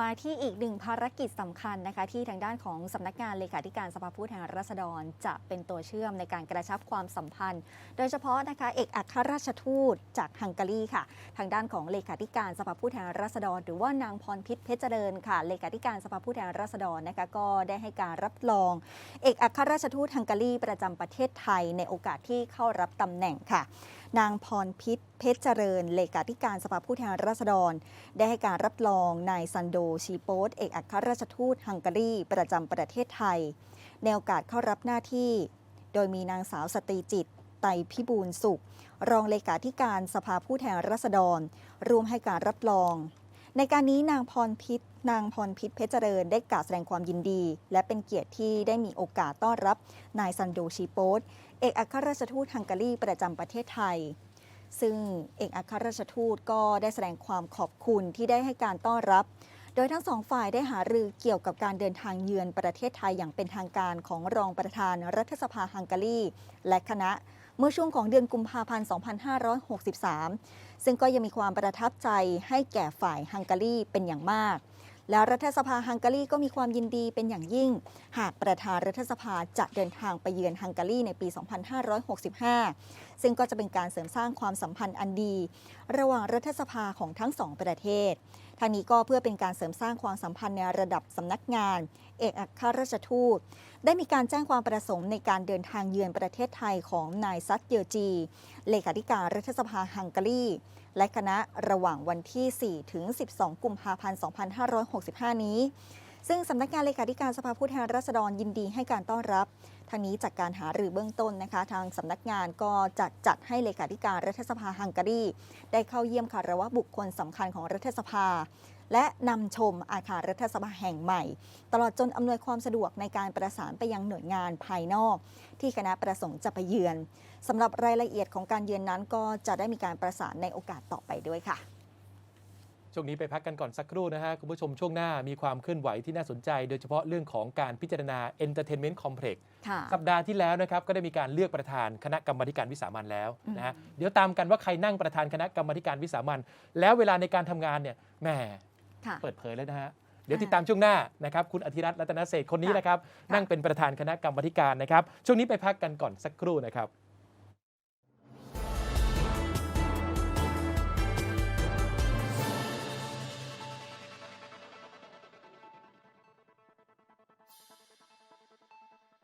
มาที่อีกหนึ่งภารกิจสำคัญนะคะ ที่ทางด้านของสำนักงานเลขาธิการสภาผู้แทนราษฎร จะเป็นตัวเชื่อมในการกระชับความสัมพันธ์ โดยเฉพาะนะคะเอกอัครราชทูตจากฮังการีค่ะ ทางด้านของเลขาธิการสภาผู้แทนราษฎร หรือว่านางพรพิษเพชรเจริญค่ะ เลขาธิการสภาผู้แทนราษฎรนะคะก็ได้ให้การรับรอง เอกอัครราชทูตฮังการีประจำประเทศไทยในโอกาสที่เข้ารับตำแหน่งค่ะนางพรพิษ เพชรเจริญ เลขาธิการสภาผู้แทนราษฎร ได้ให้การรับรองนายซันโดชีโปสเอกอัครราชทูตฮังการี ประจำประเทศไทย ในโอกาสเข้ารับหน้าที่ โดยมีนางสาวสตรีจิตไตรพิบูลสุข รองเลขาธิการสภาผู้แทนราษฎร ร่วมให้การรับรอง ในการนี้นางพรพิษนางพรพิษเพชรเจริญได้กล่าวแสดงความยินดี และเป็นเกียรติที่ได้มีโอกาสต้อนรับนายซันโดชีโปสเอกอัครราชทูตฮังการีประจำประเทศไทย ซึ่งเอกอัครราชทูตก็ได้แสดงความขอบคุณที่ได้ให้การต้อนรับ โดยทั้งสองฝ่ายได้หารือเกี่ยวกับการเดินทางเยือนประเทศไทยอย่างเป็นทางการของรองประธานรัฐสภาฮังการีและคณะ เมื่อช่วงของเดือนกุมภาพันธ์ 2563 ซึ่งก็ยังมีความประทับใจให้แก่ฝ่ายฮังการีเป็นอย่างมาก แล้วรัฐสภาฮังการีก็มีความยินดีเป็นอย่างยิ่ง หากประธานรัฐสภาจะเดินทางไปเยือนฮังการีในปี 2565 ซึ่งก็จะเป็นการเสริมสร้างความสัมพันธ์อันดี ระหว่างรัฐสภาของทั้งสองประเทศ ทางนี้ก็เพื่อเป็นการเสริมสร้างความสัมพันธ์ในระดับสำนักงาน เอกอัครราชทูต ได้มีการแจ้งความประสงค์ในการเดินทางเยือนประเทศไทยของนายซัตเยอร์จี เลขาธิการรัฐสภาฮังการี และคณะระหว่างวันที่ 4 ถึง 12 กุมภาพันธ์ 2565 นี้ ซึ่งสำนักงานเลขาธิการสภาผู้แทนราษฎรยินดีให้การต้อนรับทางนี้จากการหารือเบื้องต้นนะคะ ทางสำนักงานก็จะจัดให้เลขาธิการรัฐสภาฮังการี ได้เข้าเยี่ยมคารวะบุคคลสำคัญของรัฐสภา และนำชมอาคารรัฐสภาแห่งใหม่ ตลอดจนอำนวยความสะดวกในการประสานไปยังหน่วยงานภายนอก ที่คณะประสงค์จะไปเยือนสำหรับรายละเอียดของการเยือนนั้นก็จะได้มีการประสานในโอกาสต่อไปด้วยค่ะ ช่วงนี้ไปพักกันก่อนสักครู่นะฮะ คุณผู้ชมช่วงหน้ามีความเคลื่อนไหวที่น่าสนใจ โดยเฉพาะเรื่องของการพิจารณา Entertainment Complex ค่ะสัปดาห์ที่แล้วนะครับ ก็ได้มีการเลือกประธานคณะกรรมาธิการวิสามันแล้วนะฮะเดี๋ยวตามกันว่าใครนั่งประธานคณะกรรมาธิการวิสามันแล้วเวลาในการทำงานเนี่ยแหมค่ะเปิดเผยเลยนะฮะเดี๋ยวติดตามช่วงหน้านะครับคุณอธิรัตน์รัตนเศรษฐ์คนนี้นะครับนั่งเป็นประธานคณะกรรมาธิการนะครับช่วงนี้ไปพักกันก่อนสักครู่นะครับ